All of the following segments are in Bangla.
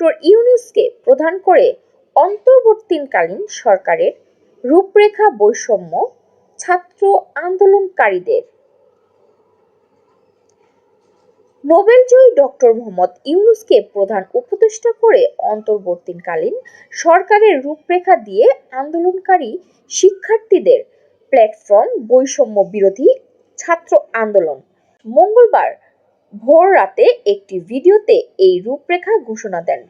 ডক্টর ইউনুসকে প্রধান করে অন্তর্বর্তীকালীন সরকারের রূপরেখা বৈষম্য, ছাত্র আন্দোলনকারীদের। নোবেলজয়ী ডক্টর মোহাম্মদ ইউনুসকে প্রধান উপদেষ্টা করে অন্তর্বর্তীকালীন সরকারের রূপরেখা দিয়ে আন্দোলনকারী শিক্ষার্থীদের প্ল্যাটফর্ম বৈষম্য বিরোধী ছাত্র আন্দোলন। মঙ্গলবার ভোর রাতে একটি ভিডিওতে এই রূপরেখা ঘোষণা দেন।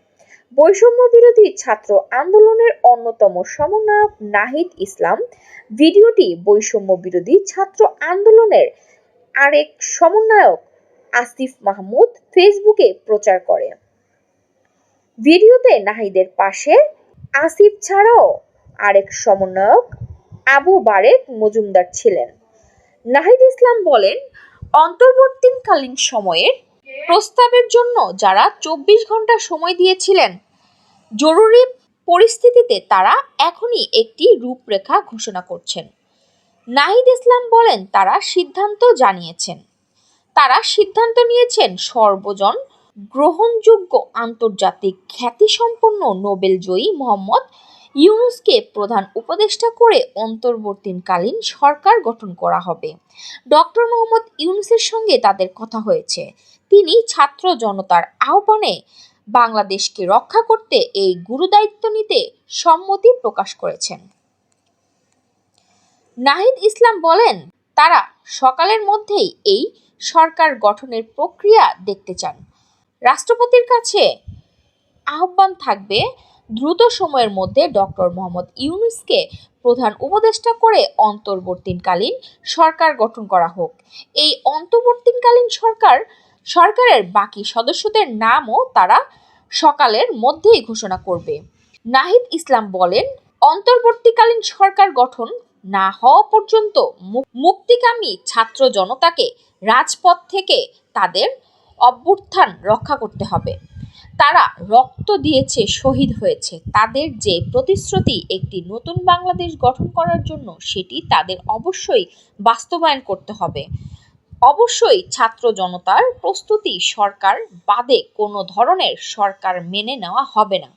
বৈষম্য বিরোধী ছাত্র আন্দোলনের অন্যতম সমন্বয়ক নাহিদ ইসলাম ভিডিওটি বৈষম্য বিরোধী ছাত্র আন্দোলনের আরেক সমন্বয়ক আসিফ মাহমুদ ফেসবুকে প্রচার করে। ভিডিওতে নাহিদের পাশে আসিফ ছাড়াও আরেক সমন্বয়ক আবু বারেক মজুমদার ছিলেন। নাহিদ ইসলাম বলেন, অন্তর্বর্তীকালীন সময়ের প্রস্তাবের জন্য যারা চব্বিশ ঘণ্টা সময় দিয়েছিলেন। জরুরি পরিস্থিতিতে তারা এখনই একটি রূপরেখা ঘোষণা করছেন। নাহিদ ইসলাম বলেন, তারা সিদ্ধান্ত জানিয়েছেন। তারা সিদ্ধান্ত নিয়েছেন সর্বজন গ্রহণযোগ্য আন্তর্জাতিক খ্যাতিসম্পন্ন নোবেলজয়ী মোহাম্মদ ইউনুসকে প্রধান উপদেষ্টা করে অন্তর্বর্তীকালীন সরকার গঠন করা হবে। ডক্টর মোহাম্মদ ইউনুসের সঙ্গে তাদের কথা হয়েছে। তিনি ছাত্র জনতার আহ্বানে বাংলাদেশকে রক্ষা করতে এই গুরুদায়িত্ব নিতে সম্মতি প্রকাশ করেছেন। নাহিদ ইসলাম বলেন, তারা সকালের মধ্যেই এই সরকার গঠনের প্রক্রিয়া দেখতে চান। রাষ্ট্রপতির কাছে আহ্বান থাকবে দ্রুত সময়ের মধ্যে ডক্টর মোহাম্মদ ইউনুসকে প্রধান উপদেষ্টা করে অন্তর্বর্তীকালীন সরকার গঠন করা হোক। এই অন্তর্বর্তীকালীন সরকার, সরকারের বাকি সদস্যদের নামও তারা সকালের মধ্যেই ঘোষণা করবে। নাহিদ ইসলাম বলেন, অন্তর্বর্তীকালীন সরকার গঠন না হওয়া পর্যন্ত মুক্তিকামী ছাত্র জনতাকে রাজপথ থেকে তাদের অভ্যুত্থান রক্ষা করতে হবে। তারা রক্ত দিয়েছে, শহীদ হয়েছে। তাদের যে প্রতিশ্রুতি একটি নতুন বাংলাদেশ গঠন করার জন্য, সেটি তাদের অবশ্যই বাস্তবায়ন করতে হবে। অবশ্যই ছাত্র জনতার প্রস্তুতি সরকার বাদে কোনো ধরনের সরকার মেনে নেওয়া হবে না।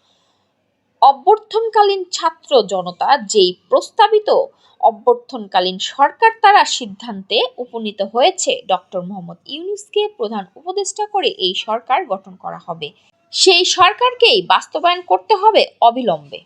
অভ্যর্থনকালীন ছাত্র জনতা যেই প্রস্তাবিত অভ্যর্থনকালীন সরকার তারা সিদ্ধান্তে উপনীত হয়েছে, ডক্টর মোহাম্মদ ইউনুসকে প্রধান উপদেষ্টা করে এই সরকার গঠন করা হবে। সেই সরকারকেই বাস্তবায়ন করতে হবে অবিলম্বে।